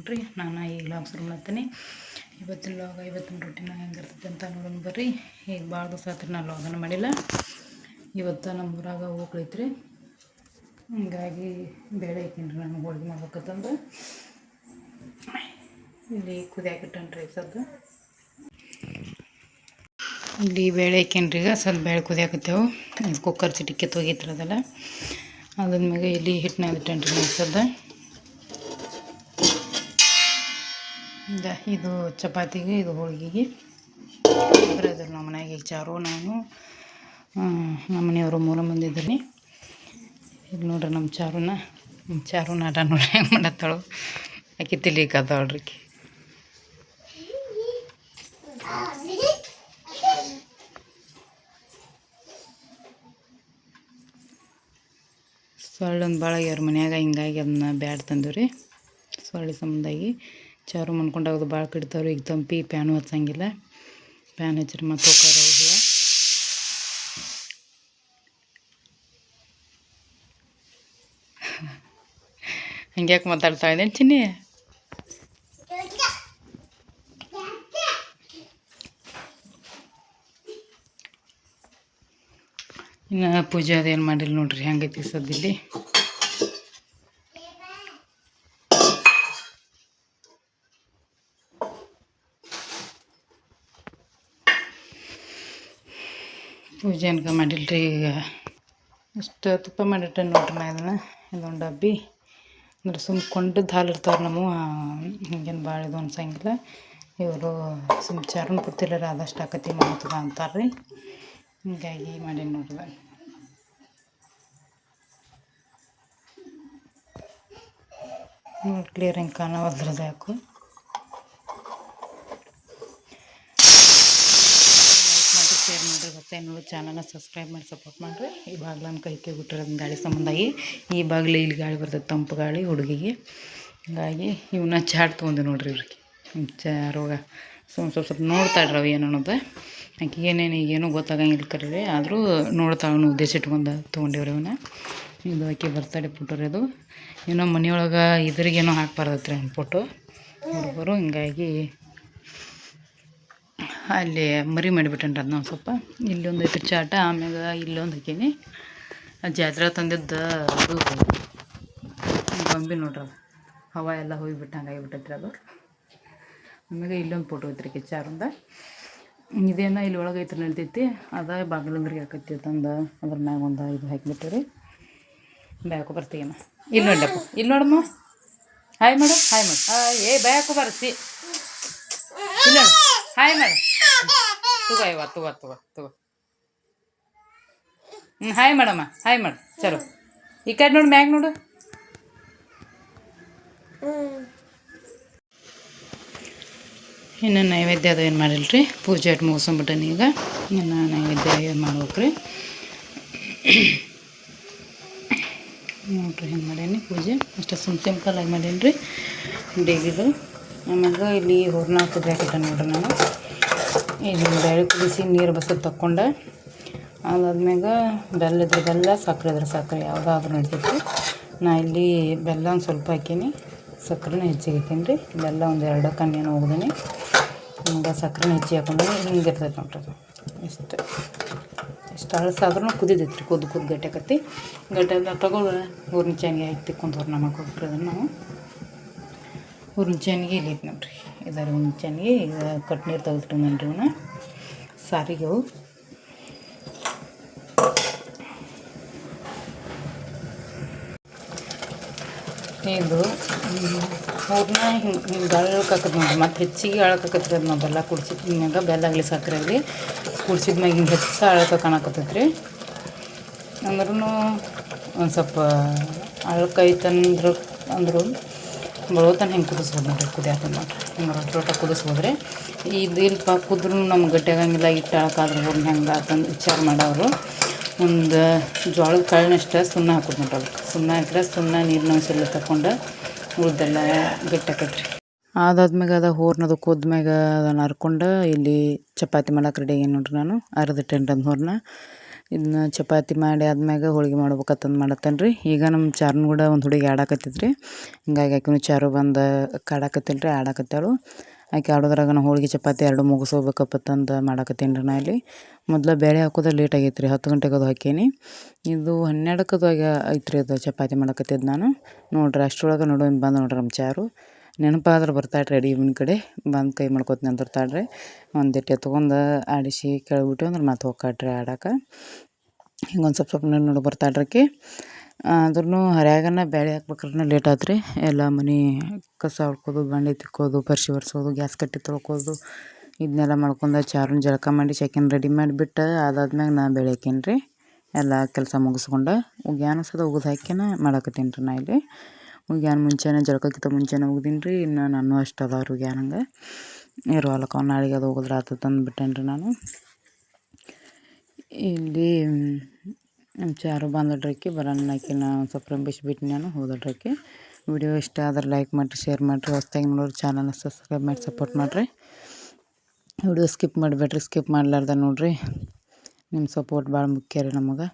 ನೋಡ್ರಿ. ನಾನು ಈಗ ಶುರು ಮಾಡ್ತೀನಿ. ಇವತ್ತಿನ ಲಾಗ ಇವತ್ತಿನ ರೊಟ್ಟಿನ ಹೆಂಗಿರ್ತೈತೆ ಅಂತ ನೋಡೋಣ ಬರ್ರಿ. ಈಗ ಭಾಳ ದಿವಸ ಆತ್ರಿ ನಾನು ಲಾಗನ ಮಾಡಿಲ್ಲ. ಇವತ್ತು ನಮ್ಮ ಊರಾಗ ಹೋಗ್ಲೈತ್ರಿ ಹಿಂಗಾಗಿ ಬೇಳೆ ಐತೀನಿ ನಾನು ಹೋಳಿಗೆ ಮಾಡ್ಬೇಕಂತಂದು. ಇಲ್ಲಿ ಕುದಿಯಾಕಿಟ್ಟನ್ರಿ ಸದ್ದು ಇಲ್ಲಿ ಬೇಳೆ ಹಾಕ್ಯನ್ರಿ ಈಗ, ಸ್ವಲ್ಪ ಬೇಳೆ ಕುದಿಯಾಕತ್ತೇವು ಇದು ಕುಕ್ಕರ್ ಚಿಟಿಕೆ ತೊಗಿತ್ರಿ ಅದೆಲ್ಲ ಮ್ಯಾಗ ಇಲ್ಲಿ ಹಿಟ್ಟನ್ನ ಇಟ್ಟೇನ್ರಿ ಮೆಸದ ಇದ ಚಪಾತಿಗೆ, ಇದು ಹೋಳಿಗೆಗೆ. ಇಬ್ಬರು ಇದ್ರು ನಮ್ಮ ಮನೆಯಾಗ ಈಗ ಚಾರು ನಾನು ನಮ್ಮ ಮನೆಯವರು ಮೂಲ ಮಂದಿ ಇದ್ರಿ ಈಗ ನೋಡ್ರಿ ನಮ್ಮ ಚಾರುನ. ನಮ್ಮ ಚಾರು ನಾಟ ನೋಡ್ರಿ, ಹೆಂಗೆ ಮಾಡತ್ತಾಳು. ಆಕೆ ತಿಲಿಕ್ಕೆ ಅದಾಳ್ರಿ ಸೊಳ್ಳೊಂದು ಭಾಳ ಮನ್ಯಾಗ, ಹಿಂಗಾಗಿ ಅದನ್ನ ಬ್ಯಾಡ್ ತಂದು ರೀ ಸೊಳ್ಳೆ ಸಂಬಂಧಾಗಿ. ಚಾರು ಮನ್ಕೊಂಡಾಗೋದು ಭಾಳ ಕಿಡ್ತಾವ್ರಿ. ಈಗ ತಂಪಿ ಪ್ಯಾನು ಹಚ್ಚಂಗಿಲ್ಲ ಪ್ಯಾನ್ ಹಚ್ಚಿರಿ ಮತ್ತೆ ಹೋಗುವ ಹಂಗ್ಯಾಕೆ ಮಾತಾಡ್ತಾ ಇದ್ದೇನೆ ಚಿನ್ನಿ? ಇನ್ನು ಪೂಜೆ ಅದೇನು ಮಾಡಿಲ್ಲ ನೋಡ್ರಿ. ಹೆಂಗೈತಿ ಸದ್ದಿಲ್ಲಿ? ಪೂಜೆ ಅನ್ಕ ಮಾಡಿಲ್ರಿ ಈಗ. ಅಷ್ಟು ತುಪ್ಪ ಮಾಡಿಟ್ಟೆ ನೋಡ್ರಿ ನಾ ಇದನ್ನು. ಇದೊಂದು ಡಬ್ಬಿ. ಅಂದ್ರೆ ಸುಮ್ಮ ಕೊಂಡದ್ದು ಹಾಲು ಇರ್ತಾವ್ರಿ ನಮ್ಮ. ಹಿಂಗೇನು ಭಾಳ ಇದು ಅನ್ಸಂಗಿಲ್ಲ. ಇವರು ಸುಮ್ಮ ಚಾರನ್ ರೀ ಆದಷ್ಟು ಆಕತಿ ಮಾಡ್ತದ ಅಂತಾರೆ ರೀ ಹಿಂಗಾಗಿ ಮಾಡಿ ನೋಡ್ರಿ ನೋಡಿ ಕ್ಲಿಯರ್ ಹಿಂಗೆ ಕಾಣವಲ್ದ್ರದ್ದು ಯಾಕು ಶೇರ್ ಮಾಡಿರಿ ಹೊಸ ನೋಡಿ ಚಾನಲ್ನ ಸಬ್ಸ್ಕ್ರೈಬ್ ಮಾಡಿ ಸಪೋರ್ಟ್ ಮಾಡಿರಿ. ಈ ನಮ್ಮ ಕೈ ಕೈ ಬಿಟ್ಟಿರೋದು ಗಾಳಿ ಸಂಬಂಧಾಗಿ ಈ ಬಾಗಿಲು ಇಲ್ಲಿ ಗಾಳಿ ಬರ್ತದೆ, ತಂಪು ಗಾಳಿ, ಹುಡುಗಿಗೆ. ಹಿಂಗಾಗಿ ಇವನ್ನ ಚಾಟ್ ತೊಗೊಂಡು ನೋಡ್ರಿ ಇವ್ರಿಗೆ. ಚಾರೋಗ ಸ್ವಲ್ಪ ಸ್ವಲ್ಪ ಸ್ವಲ್ಪ ನೋಡ್ತಾಳೆ ರವಿ ಏನು ಅನ್ನೋದು. ಆಕೆ ಏನೇನು ಏನೂ ಗೊತ್ತಾಗಂಗಿಲ್ಲ ಕರೀರಿ ಆದರೂ ನೋಡ್ತಾಳೆ ಉದ್ದೇಶ ಇಟ್ಕೊಂಡು ತೊಗೊಂಡಿವ್ರಿ ಇವನ್ನ ಇದು ಆಕೆ ಬರ್ತಡೆ ಫೋಟೋ ರೀ ಅದು. ಏನೋ ಮನೆಯೊಳಗೆ ಇದ್ರಿಗೇನೋ ಹಾಕ್ಬಾರ್ದತ್ರಿ ಫೋಟೋ ಹುಡುಗರು, ಹಿಂಗಾಗಿ ಅಲ್ಲಿ ಮರಿ ಮಾಡಿಬಿಟ್ಟೇನ್ರಿ ಅದನ್ನ ಒಂದು ಸ್ವಲ್ಪ. ಇಲ್ಲೊಂದು ಐತ್ರಿ ಚಾಟ, ಆಮ್ಯಾಗ ಇಲ್ಲೊಂದು ಹಾಕೀನಿ. ಜಾತ್ರೆ ತಂದಿದ್ದ ಅದು ಗೊಂಬೆ ನೋಡ್ರಿ ಅದು. ಹವಾ ಎಲ್ಲ ಹೋಗಿಬಿಟ್ಟು ಹಂಗಾಗಿಬಿಟ್ಟೈತ್ರಿ ಅದು. ಆಮ್ಯಾಗ ಇಲ್ಲೊಂದು ಫೋಟೋ ಐತ್ರಿ ಕಿಚ್ಚಾರಿಂದ ಇದೇನ ಇಲ್ಲಿ ಒಳಗೆ ಐತ್ರಿ ನಡ್ತೈತಿ ಅದ ಬಾಗಿಲಂದ್ರಿಗೆ ಹಾಕೈತಿ ತಂದು. ಅದ್ರ ಮ್ಯಾಗ ಒಂದು ಇದು ಹಾಕಿಬಿಟ್ಟಿರಿ ಬ್ಯಾಕು ಬರ್ತೀಗಮ್ಮ ಇಲ್ಲಿ ನೋಡಪ್ಪ ಇಲ್ಲಿ ನೋಡಮ್ಮ. ಹಾಯ್ ಮೇಡಮ್ ಹಾಯ್ ಮೇಡಮ್ ಏ, ಬ್ಯಾಕು ಬರ್ತಿ. ಇಲ್ಲ ಹಾಯ್ ಮಾಡು ತಗೋ ಇವ ತಗೋ ತಗೋ ತಗೋ. ಹ್ಞೂ ಹಾಯ್ ಮಾಡಮ್ಮ ಹಾಯ್ ಮಾಡು ಚಲೋ. ಈ ಕಡೆ ನೋಡು ಮ್ಯಾಗ ನೋಡು. ಇನ್ನು ನೈವೇದ್ಯ ಅದು ಏನು ಮಾಡಿಲ್ರಿ? ಪೂಜೆ ಅಟ್ ಮುಗಿಸ್ಕೊಂಬಿಟ್ಟನಿ ಈಗ. ಇನ್ನು ನೈವೇದ್ಯ ಏನು ಮಾಡ್ಬೇಕ್ರಿ? ನೋಡ್ರಿ, ಹೆಂಗೆ ಮಾಡೇನಿ ಪೂಜೆ. ಅಷ್ಟು ಸಿಮ್ ಸಿಂಪಲ್ಲಾಗಿ ಮಾಡೇನಿ ರೀ ಡೇಗಿದು ಆಮ್ಯಾಗ ಇಲ್ಲಿ ಹೂರ್ಣ ಕುದಿಯಾಕಿಟ್ಟ ನೋಡ್ರಿ ನಾನು? ಇಲ್ಲಿ ಬೇಳೆ ಕುದಿಸಿ ನೀರು ಬಸದು ತಕ್ಕೊಂಡೆ ಅದಾದ್ಮ್ಯಾಗ ಬೆಲ್ಲ ಇದ್ರೆ ಬೆಲ್ಲ, ಸಕ್ಕರೆ ಇದ್ರೆ ಸಕ್ಕರೆ, ಯಾವುದಾದ್ರೂ ನಡಿತೈತಿ. ನಾ ಇಲ್ಲಿ ಬೆಲ್ಲ ಒಂದು ಸ್ವಲ್ಪ ಹಾಕೀನಿ. ಸಕ್ಕರೆನ ಹೆಚ್ಚಿಗೆ ಹಾಕೀನಿ ರೀ. ಬೆಲ್ಲ ಒಂದು ಎರಡು ಕಣ್ಣೇನು ಹೋಗ್ದೀನಿ. ಹಿಂಗೆ ಸಕ್ಕರೆನ ಹೆಚ್ಚಿಗೆ ಹಾಕೊಂಡು ಹಿಂಗೆ ಇರ್ತೈತೆ ನೋಡ್ರಿ ಇಷ್ಟು. ಇಷ್ಟು ಅಳಸಾದ್ರೂ ಕುದಿದೈತೆ ರೀ ಕುದ್ದು ಕುದ್ದು ಗಟ್ಟಾಕತಿ ಗಟ್ಟೆಲ್ಲ ತಗೊಳ್ಳ ಊರಿನ ಚೆನ್ನಾಗಿ ಹಾಕಿ ತಿಕ್ಕೊಂಡು ಕುಂತವ್ರು ಮಾಡ್ಕೊಬೇಕ್ರಿ ಅದನ್ನು ನಾವು. ಊರಿನ ಚೆನ್ನಾಗಿ ಇಲ್ಲಿ ನೋಡ್ರಿ. ಇದರ ಮುಂಚೆನಿಗೆ ಈಗ ಕಟ್ ನೀರು ತೆಗೆದುಕೊಂಡ್ರಿ ಇವನ್ನ ಸಾರಿಗೆ ಅವು. ಇದು ಹೂರ್ಣ ಹಿಂಗೆ ಹಿಂಗೆ ಬೆಳ್ಳಕ್ಕಾಕತ್ತೆ ನೋಡ್ರಿ ಮತ್ತು ಹೆಚ್ಚಿಗೆ ಅಳಕಾಕತ್ರಿ ಅದು ನಾವು ಬೆಲ್ಲ ಕುಡ್ಸಿದ್ಮ್ಯಾಗ, ಬೆಲ್ಲ ಆಗಲಿ ಸಕ್ಕರೆ ಆಗಲಿ ಕುಡ್ಸಿದ್ಮ್ಯಾಗ ಹಿಂಗೆ ಹೆಚ್ಚು ಅಳಕ ಕಾಣಕತ್ತೈತೆ ರೀ. ಅಂದ್ರೂ ಒಂದು ಸ್ವಲ್ಪ ಅಳಕೈತಂದ್ರೆ, ಅಂದ್ರು ಬಳೋತನ ಹೆಂಗೆ ಕುದಿಸ್ಬೋದು ನೋಡ್ರಿ ಕುದಿಯಾಕ ನೋಡ್ರಿ. ಹಿಂಗೆ ರೊಟ್ಟಿ ರೊಟ್ಟ ಕುದಿಸ್ಬೋದ್ರಿ. ಇದು ಇಲ್ಪ ಕುದ್ರೂ ನಮ್ಗೆ ಗಟ್ಟಿಯಾಗಂಗಿಲ್ಲ ಇಟ್ಟು ಹೋಗಿ ಹೆಂಗೆ ಅಂತಂದು ವಿಚಾರ ಮಾಡೋರು ಒಂದು ಜೋಳದ ಕಾಳಿನಷ್ಟು ಸುಣ್ಣ ಹಾಕೋದು ನೋಡ್ರಿ ಸುಣ್ಣ ಹಾಕಿದ್ರೆ ಸುಣ್ಣ ನೀರಿನ ಅಂಶ ಎಲ್ಲ ತಗೊಂಡು ಉಳ್ದೆಲ್ಲ ಗಟ್ಟಾಕೈತ್ರಿ ಅದಾದ್ಮ್ಯಾಗ ಅದು ಹೂರ್ನದು ಕುದ್ಮ್ಯಾಗ ಅದನ್ನು ಹರ್ಕೊಂಡು ಇಲ್ಲಿ ಚಪಾತಿ ಮಾಡಕ್ಕೆ ರೆಡಿ ಆಗಿ ನೋಡ್ರಿ ನಾನು. ಅರ್ಧಟ್ಟೇನ್ರಿ ಅದು ಹೂರ್ಣ. ಇದನ್ನ ಚಪಾತಿ ಮಾಡಿ ಆದ್ಮ್ಯಾಗ ಹೋಳಿಗೆ ಮಾಡ್ಬೇಕತ್ತಂದು ಮಾಡತ್ತೇನೆ ರೀ ಈಗ ನಮ್ಮ ಚಾರ್ನ ಕೂಡ ಒಂದು ಹುಡುಗಿ ಆಡಾಕತ್ತಿದ್ರಿ. ಹಿಂಗಾಗಿ ಆಕಿನೂ ಚಾರು ಬಂದು ಕಾಡಾಕತ್ತಿಲ್ಲ ರೀ ಆಡಾಕತ್ತಾಳು. ಆಕೆ ಆಡೋದ್ರಾಗ ನಾ ಹೋಳಿಗೆ ಚಪಾತಿ ಎರಡು ಮುಗಿಸ್ಕೋಬೇಕಪ್ಪತ್ತಂದು ಮಾಡಾಕತ್ತೀನಿ ರೀ ನಾ ಇಲ್ಲಿ. ಮೊದಲು ಬೇಳೆ ಹಾಕೋದು ಲೇಟ್ ಆಗೈತೆ ರೀ ಹತ್ತು ಗಂಟೆಗೆ ಅದು ಹಾಕೀನಿ. ಇದು ಹನ್ನೆರಡಕ್ಕದು ಆಗ ಐತ್ರಿ ಅದು ಚಪಾತಿ ಮಾಡಾಕತ್ತಿದ್ದು ನಾನು. ನೋಡ್ರಿ ಅಷ್ಟರೊಳಗೆ ನೋಡೋಣ ಬಂದು ನೋಡ್ರಿ ನಮ್ಮ ಚಾರು. ನೆನಪಾದ್ರೆ ರೀ ರೆಡಿ ಮನೆ ಕಡೆ. ಬಂದು ಕೈ ಮಾಡ್ಕೊತ ನಿಂದಿರ್ತಾಳ್ರಿ. ಒಂದಿಟ್ಟು ತೊಗೊಂಡು ಆಡಿಸಿ ಕೇಳಿಬಿಟ್ಟು ಅಂದ್ರೆ ಮತ್ತೆ ಹೋಗ್ಕಾಟ್ರಿ ಆಡಕ್ಕೆ ಹಿಂಗೆ ಒಂದು ಸ್ವಲ್ಪ ಸ್ವಲ್ಪ ನೋಡಿ ನೋಡಿ ಬರ್ತಾಳೆ ಆಕಿ. ಆದ್ರೂ ಬೇಳೆ ಹಾಕ್ಬೇಕ್ರೆ ಲೇಟ್ ಆಯ್ತು ರೀ ಎಲ್ಲ ಮನೆ ಕಸ ಹೊಡ್ಕೋದು ಬಂಡೆ ತಿಕ್ಕೋದು ಪರ್ಶಿ ಒರೆಸೋದು, ಗ್ಯಾಸ್ ಕಟ್ಟಿ ತೊಳ್ಕೋದು ಇದನ್ನೆಲ್ಲ ಮಾಡ್ಕೊಂಡು ಚಾರನ್ನ ಜಳಕ ಮಾಡಿ ಚಕನ್ ರೆಡಿ ಮಾಡಿಬಿಟ್ಟು ಅದಾದ್ಮ್ಯಾಗ ನಾ ಬೇಳೆ ಹಾಕೀನಿ ರೀ ಎಲ್ಲ ಕೆಲಸ ಮುಗಿಸ್ಕೊಂಡು ಉಗ್ಯಾನ ಸದ ಉಗಿದು ಹಾಕಿನ ಮಾಡಾಕತ್ತೀನಿ ರೀ ನಾ ಇಲ್ಲಿ. ಉಗ್ಯಾನ ಮುಂಚೆನೇ ಜಳಕಕ್ಕಿಂತ ಮುಂಚೆನೇ ಉಗ್ದೀನಿ ರೀ ಇನ್ನು ನಾನು ಅಷ್ಟು ಅದಾವ ರೀ ಹಂಗೆ ಇರುವಲ್ಲಕ್ಕ ಅವ್ನು ನಾಳೆಗೆ ಅದು ಹೋಗಿದ್ರೆ ಆತತ್ ಅಂದ್ಬಿಟ್ಟೇನೆ ರೀ ನಾನು. ಇಲ್ಲಿ ನಮ್ಮ ಚಾರು ಬಂದಡ್ರಕ್ಕೆ ಬರೋಣ ಆಕೆ ನಾನು ಸ್ವಲ್ಪ ರಂಬಿಸಿ ರಂಬಿಸ್ಬಿಟ್ಟು ನಾನು ಹೋದಡ್ರಕ್ಕೆ ವಿಡಿಯೋ ಇಷ್ಟ ಆದ್ರೆ ಲೈಕ್ ಮಾಡಿರಿ, ಶೇರ್ ಮಾಡಿರಿ, ಹೊಸ್ದಾಗಿ ನೋಡ್ರಿ ಚಾನಲ್ನ ಸಬ್ಸ್ಕ್ರೈಬ್ ಮಾಡಿ, ಸಪೋರ್ಟ್ ಮಾಡಿರಿ. ವಿಡಿಯೋ ಸ್ಕಿಪ್ ಮಾಡಬೇಡ್ರಿ, ಸ್ಕಿಪ್ ಮಾಡ್ಲಾರ್ದ ನೋಡಿರಿ. ನಿಮ್ಮ ಸಪೋರ್ಟ್ ಭಾಳ ಮುಖ್ಯ ರೀ ನಮಗೆ.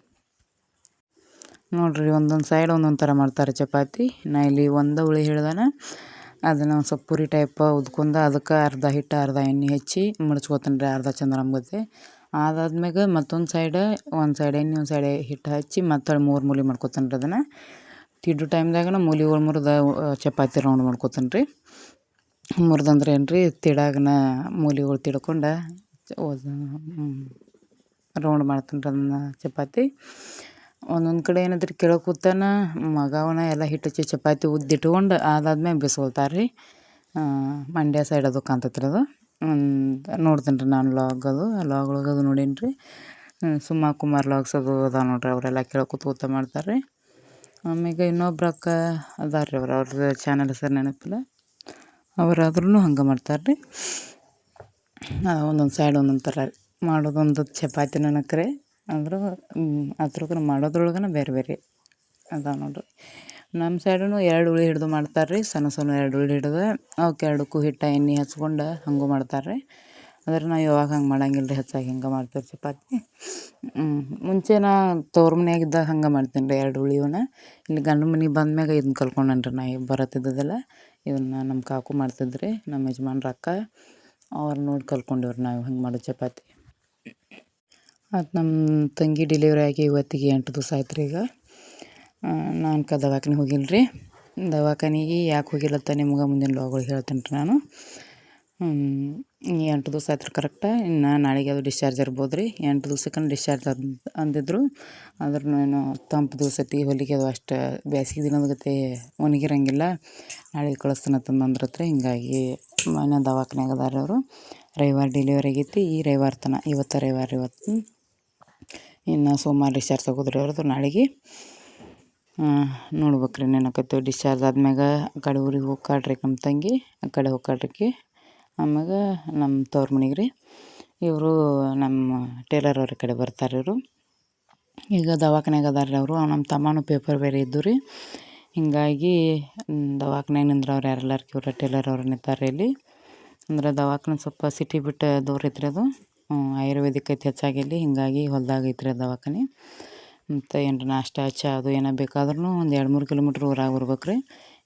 ನೋಡಿರಿ, ಒಂದೊಂದು ಸೈಡ್ ಒಂದೊಂದು ಥರ ಮಾಡ್ತಾರೆ ಚಪಾತಿ. ನಾ ಇಲ್ಲಿ ಒಂದು ಹುಳಿ ಹಿಡ್ದಾನ ಅದನ್ನು ಒಂದು ಸ್ವಲ್ಪ ಪುರಿ ಟೈಪ್ ಉದ್ಕೊಂಡು ಅದಕ್ಕೆ ಅರ್ಧ ಹಿಟ್ಟು, ಅರ್ಧ ಎಣ್ಣೆ ಹಚ್ಚಿ ಮುಡ್ಚ್ಕೊತೀನಿ ರೀ ಅರ್ಧ ಚಂದ್ರ ಅಂಬತ್ತೆ ಅದಾದ್ಮ್ಯಾಗ ಮತ್ತೊಂದು ಸೈಡ್ ಒಂದು ಸೈಡ್ ಎಣ್ಣೆ, ಒಂದು ಸೈಡ್ ಹಿಟ್ಟು ಹಚ್ಚಿ ಮತ್ತೆ ಮೂರು ಮೂಲಿ ಮಾಡ್ಕೊತೀನಿ ರೀ ಅದನ್ನು ತಿಡ್ಡು ಟೈಮ್ದಾಗನ ಮೂಲಿಗಳು ಮುರಿದ ಚಪಾತಿ ರೌಂಡ್ ಮಾಡ್ಕೊತೀನಿ ರೀ ಮುರಿದಂದ್ರೆ ಏನು ರೀ ತಿಡಾಗನ ಮೂಲಿಗಳು ತಿಡ್ಕೊಂಡು ರೌಂಡ್ ಮಾಡ್ತೀನಿ ರೀ ಅದನ್ನು ಚಪಾತಿ. ಒಂದೊಂದು ಕಡೆ ಏನಾದ್ರಿ ಕೆಳಗೆ ಕೂತನ ಮಗವನ ಎಲ್ಲ ಹಿಟ್ಟು ಹಚ್ಚಿ ಚಪಾತಿ ಉದ್ದಿಟ್ಕೊಂಡು ಅದಾದ್ಮೇಲೆ ಬಿಸ್ಕೊಳ್ತಾರೆ ರೀ ಮಂಡ್ಯ ಸೈಡ್ ಅದು ಕಾಣ್ತೈತೆ ರೀ ಅದು. ನೋಡ್ತೀನಿ ರೀ ನಾನು ಲಾಗ್ ಅದು ಲಾಗ್ ಒಳಗೆ ಅದು ನೋಡೀನಿ ರೀ ಸುಮಾ ಕುಮಾರ್ ಲಾಗ್ಸ್ ಅದು ಅದಾವ ನೋಡ್ರಿ ಅವರೆಲ್ಲ ಕೆಳಗೆ ಕೂತು ಕೂತ ಮಾಡ್ತಾರೆ ರೀ ಆಮ್ಯಾಗ ಇನ್ನೊಬ್ರು ಅಕ್ಕ ಅದಾರ ರೀ ಅವ್ರು, ಅವ್ರ ಚಾನಲ್ ಹೆಸರು ನೆನಪಿಲ್ಲ. ಅವರಾದ್ರೂ ಹಂಗೆ ಮಾಡ್ತಾರೆ ರೀ ಒಂದೊಂದು ಸೈಡ್ ಒಂದೊಂದು ಥರ ಮಾಡೋದೊಂದು ಚಪಾತಿ ನನಕ್ರೆ ಅಂದ್ರೆ ಅದ್ರಾಗ ಮಾಡೋದ್ರೊಳಗನ ಬೇರೆ ಬೇರೆ ಅದಾವೆ ನೋಡ್ರಿ. ನಮ್ಮ ಸೈಡೂ ಎರಡು ಉಳಿ ಹಿಡಿದು ಮಾಡ್ತಾರೆ ರೀ ಸಣ್ಣ ಸಣ್ಣ ಎರಡು ಉಳಿ ಹಿಡಿದು. ಅವಕ್ಕೆ ಎರಡಕ್ಕೂ ಹಿಟ್ಟು, ಎಣ್ಣೆ ಹಚ್ಕೊಂಡು ಹಂಗೂ ಮಾಡ್ತಾರೆ ರೀ ಆದ್ರೆ ನಾವು ಯಾವಾಗ ಹಂಗೆ ಮಾಡಂಗಿಲ್ಲ ರೀ ಹೆಚ್ಚಾಗಿ ಹಿಂಗೆ ಮಾಡ್ತೀವಿ ಚಪಾತಿ. ಮುಂಚೆ ನಾ ತವ್ರ ಮನ್ಯಾಗಿದ್ದಾಗ ಹಂಗೆ ಮಾಡ್ತೀನಿ ರೀ ಎರಡು ಉಳಿವನ್ನ ಇಲ್ಲಿ ಗಂಡನ ಮನೆಗೆ ಬಂದ್ಮ್ಯಾಗ ಇದನ್ನ ಕಲ್ಕೊಂಡನ್ ರೀ ನಾ ಈಗ ಬರತ್ತಿದ್ದದಲ್ಲ. ಇದನ್ನ ನಮ್ಮ ಕಾಕು ಮಾಡ್ತಿದ್ರಿ ನಮ್ಮ ಯಜಮಾನ್ರ ಅಕ್ಕ. ಅವ್ರು ನೋಡಿ ಕಲ್ಕೊಂಡಿವ್ರಿ ನಾವು ಹಂಗೆ ಮಾಡೋ ಚಪಾತಿ. ಅದು ನಮ್ಮ ತಂಗಿ ಡೆಲಿವರಿ ಆಗಿ ಇವತ್ತಿಗೆ ಎಂಟು ದಿವಸ ಆಯ್ತು ರೀ ಈಗ ನಾನು ಕ ದವಾಖಾನೆ ಹೋಗಿಲ್ಲ ರೀ ದವಾಖಾನಿಗೆ ಯಾಕೆ ಹೋಗಿಲ್ಲತ್ತ ನಿಮ್ಗೆ ಮುಂದಿನ ಲಾಗೊಳಗೆ ಹೇಳ್ತೀನಿ ರೀ ನಾನು. ಎಂಟು ದಿವಸ ಆಯ್ತು ರೀ ಕರೆಕ್ಟ ಇನ್ನು ನಾಳೆಗೆ ಅದು ಡಿಸ್ಚಾರ್ಜ್ ಇರ್ಬೋದು ರೀ ಎಂಟು ದಿವ್ಸಕ್ಕನ ಡಿಸ್ಚಾರ್ಜ್ ಅಂದ್, ಅಂದಿದ್ರು. ಆದ್ರೂ ಏನು ತಂಪು ದಿವಸತಿ ಹೊಲಿಗೆ ಅದು ಅಷ್ಟು ಬೇಸಿಗೆ ದಿನದ ಗತೆ ಒಣಗಿರಂಗಿಲ್ಲ. ನಾಳೆಗೆ ಕಳಿಸ್ತೀನಂತಂದು ಅಂದ್ರತ್ರ ಹಿಂಗಾಗಿ ಮನೆ ದವಾಖಾನೆ ಅದಾರ ರವಿವಾರ ಡೆಲಿವರಿ ಆಗೈತಿ. ಈ ರವಿವಾರ ತನ ಇವತ್ತು ರವಿವಾರ ಇವತ್ತು. ಇನ್ನು ಸೋಮವಾರ ಡಿಸ್ಚಾರ್ಜ್ ತಗೋದ್ರಿ ಅವ್ರದ್ದು ನಾಳೆಗೆ. ನೋಡ್ಬೇಕು ರೀ ನೆನಕತ್ತು ಡಿಸ್ಚಾರ್ಜ್ ಆದ್ಮ್ಯಾಗ ಆ ಕಡೆ ಊರಿಗೆ ಹೋಗ್ಕಾಡ್ರಿ ನಮ್ಮ ತಂಗಿ, ಆ ಕಡೆ ಹೋಗ್ಕಾಡ್ರಿಕೆ ಆಮ್ಯಾಗ ನಮ್ಮ ತವ್ರ ಮನೆಗೆ ರೀ ಇವರು ನಮ್ಮ ಟೇಲರ್ ಅವ್ರ ಕಡೆ ಬರ್ತಾರೆ ಇವರು. ಈಗ ದವಾಖಾನೆಗೆ ಅದಾರ ರೀ ಅವರು ನಮ್ಮ ತಮ್ಮನೂ ಪೇಪರ್ ಬೇರೆ ಇದ್ದು ರೀ ಹಿಂಗಾಗಿ ದವಾಖಾನೆಗೆ ನಿಂದ್ರವ್ರು ಯಾರೆಲ್ಲರ್ಗೆ ಇವ್ರು ಟೇಲರ್ ಅವ್ರು ನಿಂತಾರೆ ಇಲ್ಲಿ. ಅಂದ್ರೆ ದವಾಖಾನೆ ಸ್ವಲ್ಪ ಸಿಟಿ ಬಿಟ್ಟು ದೂರ ಐತ್ರಿ ಅದು. ಆಯುರ್ವೇದಿಕ್ ಐತಿ ಹೆಚ್ಚಾಗಿ ಇಲ್ಲಿ ಹಿಂಗಾಗಿ ಹೊಲ್ದಾಗ ಐತ್ರಿ ದವಾಖಾನೆ. ಮತ್ತು ಏನ್ರ ನಾಷ್ಟ, ಚಾ, ಅದು ಏನೋ ಬೇಕಾದ್ರೂ ಒಂದು ಎರಡು ಮೂರು ಕಿಲೋಮೀಟ್ರ್ ಊರಾಗ ಬರ್ಬೇಕು ರೀ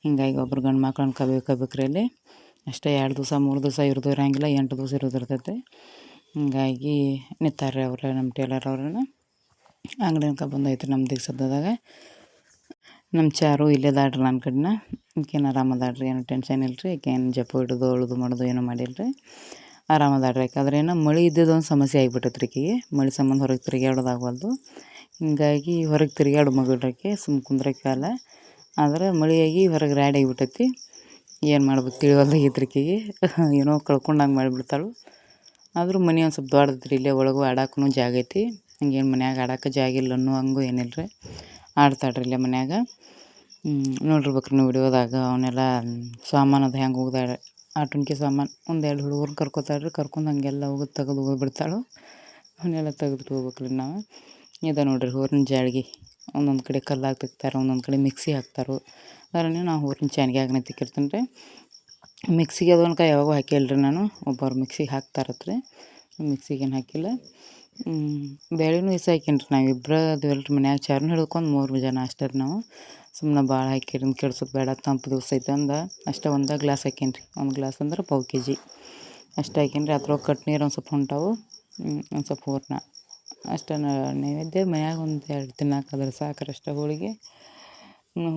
ಹಿಂಗಾಗಿ ಒಬ್ರು ಗಂಡು ಮಕ್ಳನ್ನ ಕಬೇಕಬೇಕು ರೀ ಇಲ್ಲಿ ಅಷ್ಟೇ ಎರಡು ದಿವಸ, ಮೂರು ದಿವಸ ಇರೋದು ಇರಂಗಿಲ್ಲ, ಎಂಟು ದಿವಸ ಇರೋದು ಇರ್ತೈತೆ. ಹಿಂಗಾಗಿ ನಿಂತಾರೆ ಅವ್ರು ನಮ್ಮ ಟೇಲರ್ ಅವ್ರನ್ನ. ಅಂಗಡಿ ಅನ್ಕ ಬಂದೈತೆ ನಮ್ಮ ದಿಗ್ ಸದ್ಯದಾಗ ನಮ್ಮ ಚಾರು ಇಲ್ಲೇ ದಾಡ್ರಿ ನನ್ನ ಕಡೆನ. ಈಕೇನು ಆರಾಮದಾಡ್ರಿ ಏನು ಟೆನ್ಷನ್ ಇಲ್ಲ ರೀ ಈಕೇನು ಜಪ್ಪು ಇಡೋದು ಅಳೋದು ಮಾಡೋದು, ಏನೂ ಮಾಡಿಲ್ಲ ರೀ ಆರಾಮದಾಳ್ರಿ ಯಾಕಂದ್ರೆ ಏನು ಮಳೆ ಇದ್ದಿದ್ದು ಒಂದು ಸಮಸ್ಯೆ ಆಗಿಬಿಟ್ಟೈತೆ ರೀ ಈಕೆಗೆ. ಮಳೆ ಸಂಬಂಧ ಹೊರಗೆ ತಿರುಗಾಡೋದಾಗವಲ್ದು ಹಿಂಗಾಗಿ ಹೊರಗೆ ತಿರುಗಾಡೋ ಮಗಳ್ರಕ್ಕೆ ಸುಮ್ಮ ಕುಂದ್ರಕ್ಕಾಗಲ್ಲ ಆದ್ರೆ ಮಳೆಯಾಗಿ ಹೊರಗೆ ರ್ಯಾಡ್ ಆಗಿಬಿಟ್ಟೈತಿ. ಏನು ಮಾಡ್ಬೇಕು ತಿಳಿವಲ್ದಾಗೈತ್ರಿ ಈಕೆಗೆ. ಏನೋ ಕಳ್ಕೊಂಡಂಗೆ ಮಾಡಿಬಿಡ್ತಾಳು. ಆದರೂ ಮನೆ ಒಂದು ಸ್ವಲ್ಪ ದೊಡ್ಡದ್ರಿ ಇಲ್ಲೇ ಒಳಗೂ ಆಡಕ್ಕೂ ಜಾಗ ಐತಿ. ಹಂಗೇನು ಮನ್ಯಾಗ ಆಡಕ್ಕೆ ಜಾಗ ಇಲ್ಲ ಅನ್ನೋ ಹಂಗೂ ಏನಿಲ್ಲ ರೀ ಆಡ್ತಾಳ್ರಿ ಇಲ್ಲೇ ಮನ್ಯಾಗ. ನೋಡಿರ್ಬೇಕ್ರಿ ನೀವು ವಿಡಿಯೋದಾಗ ಅವನ್ನೆಲ್ಲ ಸಾಮಾನು ಅದು ಹೆಂಗೆ ಹೋಗ್ದಾಳೆ ಆಟುಣಿಕೆ ಸಾಮಾನು ಒಂದು ಎರಡು ಹುಡುಗರು ಕರ್ಕೊತಾಳ್ರಿ, ಕರ್ಕೊಂಡು ಹಂಗೆಲ್ಲ ಹೋಗಿ ತೆಗೆದು ಹೋಗ್ಬಿಡ್ತಾಳು ಅವನ್ನೆಲ್ಲ ತೆಗೆದು ಹೋಗ್ಬೇಕ್ರಿ ನಾವು. ಇದ ನೋಡಿರಿ ಹೂರಿನ ಜಾಳಿಗೆ. ಒಂದೊಂದು ಕಡೆ ಕಲ್ಲಾಗ ತಿಕ್ತಾರೆ ಒಂದೊಂದು ಕಡೆ ಮಿಕ್ಸಿ ಹಾಕ್ತಾರೆ. ಅದರಲ್ಲಿ ನಾವು ಹೂರಿನ ಚಾನ್ಗ್ಯಾಗನೆ ತಿಕ್ಕಿರ್ತೀನಿ ರೀ ಮಿಕ್ಸಿಗೆ ಅದು ಅನ್ಕ ಯಾವಾಗೂ ಹಾಕಿಲ್ಲ ರೀ ನಾನು. ಒಬ್ಬರು ಮಿಕ್ಸಿಗೆ ಹಾಕ್ತಾರತ್ರಿ. ಮಿಕ್ಸಿಗೇನು ಹಾಕಿಲ್ಲ. ಬೇಳೆನೂ ಇಸ್ ಹಾಕಿನ್ರಿ ರೀ ನಾವು ಇಬ್ಬರು ಅದು ರೀ ಮನ್ಯಾಗ ಚಾರ್ನ ಹಿಡ್ಕೊಂಡು ಮೂರು ಜನ ಅಷ್ಟೇ ರೀ ನಾವು. ಸುಮ್ಮನೆ ಭಾಳ ಹಾಕಿರಿಂದ ಕೆಡ್ಸೋದು ಬೇಡ, ತಂಪು ದಿವ್ಸ ಐತೆ ಅಂದ ಅಷ್ಟೇ ಒಂದು ಗ್ಲಾಸ್ ಹಾಕೀನಿ ರೀ ಒಂದು ಗ್ಲಾಸ್ ಅಂದ್ರೆ ಪಾವು ಕೆ ಜಿ ಅಷ್ಟು ಹಾಕೀನಿ ರೀ ಅದ್ರೊಳಗೆ ಕಟ್ ನೀರು ಒಂದು ಸ್ವಲ್ಪ ಹೊಂಟಾವು ಒಂದು ಸ್ವಲ್ಪ ಹೂರ್ಣ. ಅಷ್ಟೇ ನೈವೇದ್ಯ ಮನ್ಯಾಗ ಒಂದು ಎರಡು ತಿನ್ನಕ್ಕೆ ಅದ್ರ ಸಾಕ್ರಿ ಅಷ್ಟೇ ಹೋಳಿಗೆ.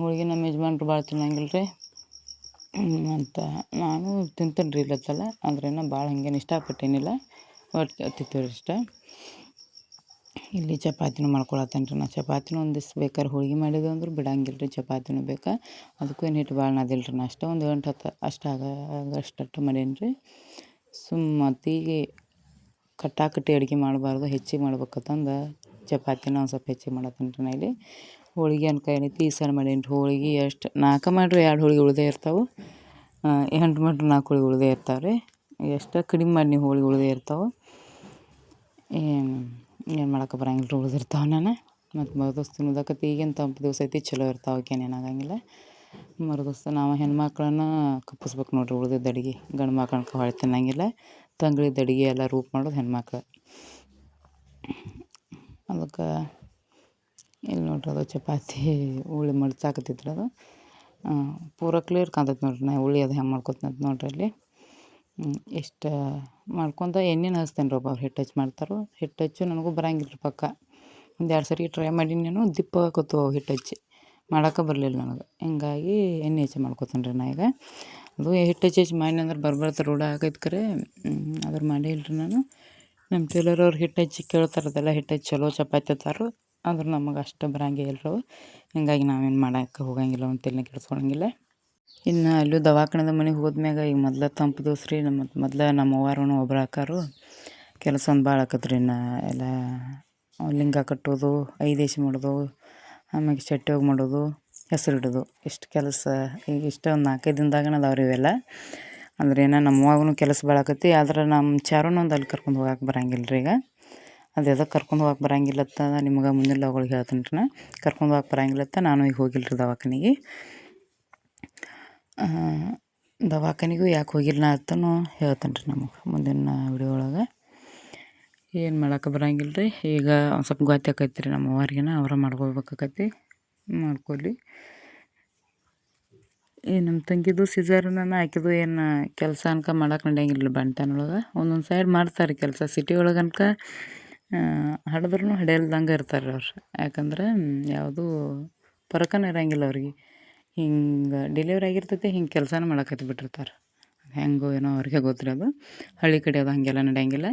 ಹೋಳಿಗೆ ನಮ್ಮ ಯಜಮಾನ್ರು ಭಾಳ ತಿನ್ನಂಗಿಲ್ಲ ರೀ ಅಂತ ನಾನು ತಿಂತೇನೆ ರೀ ಇಲ್ಲತ್ತಲ್ಲ, ಆದ್ರೇನು ಭಾಳ ಹಂಗೇನು ಇಷ್ಟಪಟ್ಟೇನಿಲ್ಲ. ಒಟ್ಟು ತಿಂತೀವಿ ರೀ ಅಷ್ಟೇ. ಇಲ್ಲಿ ಚಪಾತಿನೂ ಮಾಡ್ಕೊಳತ್ತೇನೆ ರೀ ನಾ. ಚಪಾತಿನೂ ಒಂದಿಷ್ಟು ಬೇಕಾದ್ರೆ ಹೋಳಿಗೆ ಮಾಡಿದ್ದು ಅಂದ್ರೆ ಬಿಡಂಗಿಲ್ಲ ರೀ ಚಪಾತಿನೂ ಬೇಕಾ. ಅದಕ್ಕೂ ಏನು ಹಿಟ್ಟು ಭಾಳ ನಾದಿಲ್ಲ ರೀ ನಾ. ಅಷ್ಟೇ ಒಂದು ಎಂಟು ಹತ್ತು ಅಷ್ಟು ಆಗ ಅಷ್ಟು ಮಾಡೇನಿ ರೀ ಸುಮ್ಮ ಅತಿಗೆ ಕಟ್ಟಾಕಟ್ಟಿ ಅಡುಗೆ ಮಾಡಬಾರ್ದು, ಹೆಚ್ಚಿಗೆ ಮಾಡ್ಬೇಕತ್ತಂದ ಚಪಾತಿನ ಒಂದು ಸ್ವಲ್ಪ ಹೆಚ್ಚಿಗೆ ಮಾಡತ್ತೇನೆ ರೀ ನಾ ಇಲ್ಲಿ. ಹೋಳಿಗೆ ಅನ್ಕ ಏನೈತಿ ಈ ಸಲ ಮಾಡೇನಿ ರೀ ಹೋಳಿಗೆ ಎಷ್ಟು ನಾಲ್ಕು ಮಾಡಿರಿ ಎರಡು ಹೋಳಿಗೆ ಉಳ್ದೇ ಇರ್ತಾವೆ. ಎಂಟು ಮಾಡಿರಿ ನಾಲ್ಕು ಹೋಳಿಗೆ ಉಳ್ದೇ ಇರ್ತಾವೆ ರೀ ಎಷ್ಟು ಕಡಿಮೆ ಮಾಡಿ ನೀವು ಹೋಳಿಗೆ ಉಳ್ದೇ ಇರ್ತಾವೆ. ಏನು ಏನು ಮಾಡೋಕೆ ಬರಂಗಿಲ್ಲ ರೀ, ಉಳ್ದಿರ್ತಾವೆ ನಾನು. ಮತ್ತು ಮರುದಿವ್ಸ ತಿನ್ನೋದಕ್ಕತಿ ಈಗಿನ ತಂಪು ದಿವಸ ಐತಿ, ಚಲೋ ಇರ್ತಾವೆ ಅವಕ್ಕೇನು ಆಗಂಗಿಲ್ಲ. ಮರುದಿವ್ಸ ನಾವು ಹೆಣ್ಮಕ್ಳನ್ನ ಕಪ್ಪಿಸ್ಬೇಕು ನೋಡಿರಿ, ಉಳ್ದಿದ್ದ ಅಡುಗೆ. ಗಂಡು ಮಕ್ಳನ್ನ ಹೊಳ್ಳಿ ತಿನ್ನಂಗಿಲ್ಲ. ತಂಗಳಿದ್ದ ಅಡುಗೆ ಎಲ್ಲ ರೂಪ್ ಮಾಡೋದು ಹೆಣ್ಮಕ್ಳು. ಅದಕ್ಕೆ ಇಲ್ಲಿ ನೋಡ್ರಿ ಅದು ಚಪಾತಿ ಉಳಿ ಮಡ್ಚಾಕತ್ತೈತ್ರಿ ಅದು. ಪೂರ ಕ್ಲಿಯರ್ ಕಾಣ್ತೈತೆ ನೋಡ್ರಿ, ನಾ ಉಳ್ಳಿ ಅದು ಹೆಂಗೆ ಮಾಡ್ಕೊತೀನಿ ನೋಡ್ರಿ ಅಲ್ಲಿ. ಇಷ್ಟು ಮಾಡ್ಕೊತ ಎಣ್ಣೆನ ಹಚ್ತೇನೆ ರೀ ಒಬ್ಬರು ಹಿಟ್ಟು ಹಚ್ಚಿ ಮಾಡ್ತಾರೆ ಹಿಟ್ಟು ಹಚ್ಚು ನನಗೂ ಬರಂಗಿಲ್ಲ ರೀ ಪಕ್ಕ. ಒಂದು ಎರಡು ಸರಿ ಟ್ರೈ ಮಾಡೀನಿ ನಾನು, ದಿಪ್ಪ ಆಕತ್ತು ಹಿಟ್ಟು ಹಚ್ಚಿ ಮಾಡೋಕೆ ಬರಲಿಲ್ಲ ನನಗೆ. ಹಿಂಗಾಗಿ ಎಣ್ಣೆ ಹಚ್ಚಿ ಮಾಡ್ಕೊತೇನೆ ರೀ ನಾ ಈಗ. ಅದು ಹಿಟ್ಟು ಹಚ್ಚಿ ಹಚ್ಚಿ ಮಾಡಿ ಅಂದ್ರೆ ಬರ್ಬರ್ತ ರೂಢ ಆಗೈತೆ ಕರೆ. ಅದ್ರ ಮಾಡಿಲ್ಲ ರೀ ನಾನು. ನಮ್ಮ ಟೇಲರ್ ಅವ್ರು ಹಿಟ್ಟು ಹಚ್ಚಿ ಕೇಳ್ತಾರೆ ಅದೆಲ್ಲ ಹಿಟ್ಟು ಹಚ್ಚಿ ಚಲೋ ಚಪಾತಿ ತಾರು ಆದ್ರೆ ನಮಗೆ ಅಷ್ಟು ಬರಂಗೇ ಇಲ್ಲ ರೀ ಹಿಂಗಾಗಿ ನಾವೇನು ಮಾಡೋಕೆ ಹೋಗಂಗಿಲ್ಲ, ಒಂದು ತಲೆನೇ ಕೆಡಿಸ್ಕೊಳಂಗಿಲ್ಲ ಇನ್ನು ಅಲ್ಲೂ ದವಾಖಾನೆದ ಮನೆಗೆ ಹೋದ್ಮ್ಯಾಗ ಈಗ ಮೊದ್ಲು ತಂಪು ದಿವ್ಸ ರೀ ನಮ್ಮ ಮೊದ್ಲು ನಮ್ಮ ಅವ್ವಾರೂ ಒಬ್ರು ಹಾಕಾರು ಕೆಲಸ ಒಂದು ಭಾಳ ಆಕತ್ ರೀ ಇನ್ನು ಎಲ್ಲ ಲಿಂಗ ಕಟ್ಟೋದು ಐದೇಶಿ ಮಾಡೋದು, ಆಮ್ಯಾಗೆ ಚಟ್ಟಿ ಹೋಗಿ ಮಾಡೋದು, ಹೆಸ್ರು ಇಡೋದು. ಇಷ್ಟು ಕೆಲಸ, ಈಗ ಇಷ್ಟು ಒಂದು ನಾಲ್ಕೈದು ದಿನದಾಗನ ಅದಾವೆ ರೀ ಇವೆಲ್ಲ. ಅಂದ್ರೆ ಏನೋ ನಮ್ಮ ಕೆಲಸ ಭಾಳ ಆಕತಿ ಆದ್ರೆ ನಮ್ಮ ಚಾರುನ ಒಂದು ಅಲ್ಲಿ ಕರ್ಕೊಂಡು ಹೋಗಕ್ಕೆ ಬರಂಗಿಲ್ಲ ರೀ ಈಗ. ಅದು ಎದಕ್ಕೆ ಕರ್ಕೊಂಡು ಹೋಗಕ್ಕೆ ಬರಂಗಿಲ್ಲತ್ತ ನಿಮ್ಗೆ ಮುಂದಿನ ಅವುಗಳಿಗೆ ಹೇಳ್ತೀನಿ ರೀ ನಾ. ಕರ್ಕೊಂಡು ಹೋಗಕ್ಕೆ ಬರಂಗಿಲ್ಲತ್ತ ನಾನು ಈಗ ಹೋಗಿಲ್ಲ ರೀ ದವಾಖಾನಿಗೆ. ದವಾಖಾನಿಗೂ ಯಾಕೆ ಹೋಗಿಲ್ಲ ಅಂತನೂ ಹೇಳ್ತೀನಿ ರೀ ನಮಗೆ ಮುಂದಿನ ವಿಡಿಯೋ ಒಳಗೆ. ಏನು ಮಾಡೋಕೆ ಬರಂಗಿಲ್ಲ ರೀ ಈಗ ಒಂದು ಸ್ವಲ್ಪ ಗೊತ್ತಾಕೈತಿ ರೀ ನಮ್ಮ ಅವ್ರಿಗೆನ ಅವರ ಮಾಡ್ಕೊಬೇಕಾಕತಿ ಮಾಡ್ಕೊಳ್ಳಿ ಈ ನಮ್ಮ ತಂಗಿದು ಸಿಜರನ ಹಾಕಿದ್ದು ಏನು ಕೆಲಸ ಅನ್ಕ ಮಾಡೋಕೆ ನಡೆಯಂಗಿಲ್ಲ ಬಂಟನೊಳಗೆ. ಒಂದೊಂದು ಸೈಡ್ ಮಾಡ್ತಾರೆ ಕೆಲಸ. ಸಿಟಿ ಒಳಗೆ ಅನ್ಕ ಹಡಿದ್ರೂ ಹಡಿಯಲ್ದಂಗೆ ಇರ್ತಾರೆ ಅವ್ರು. ಯಾಕಂದ್ರೆ ಯಾವುದೂ ಪರಕನ ಇರಂಗಿಲ್ಲ ಅವ್ರಿಗೆ. ಹಿಂಗೆ ಡೆಲಿವರಿ ಆಗಿರ್ತೈತಿ, ಹಿಂಗೆ ಕೆಲಸನೂ ಮಾಡಕತ್ತಿ ಬಿಟ್ಟಿರ್ತಾರೆ. ಹೆಂಗೋ ಏನೋ ಅವ್ರಿಗೆ ಗೊತ್ತಿರಿ ಅದು. ಹಳ್ಳಿ ಕಡೆ ಅದು ಹಾಗೆಲ್ಲ ನಡೆಯಂಗಿಲ್ಲ.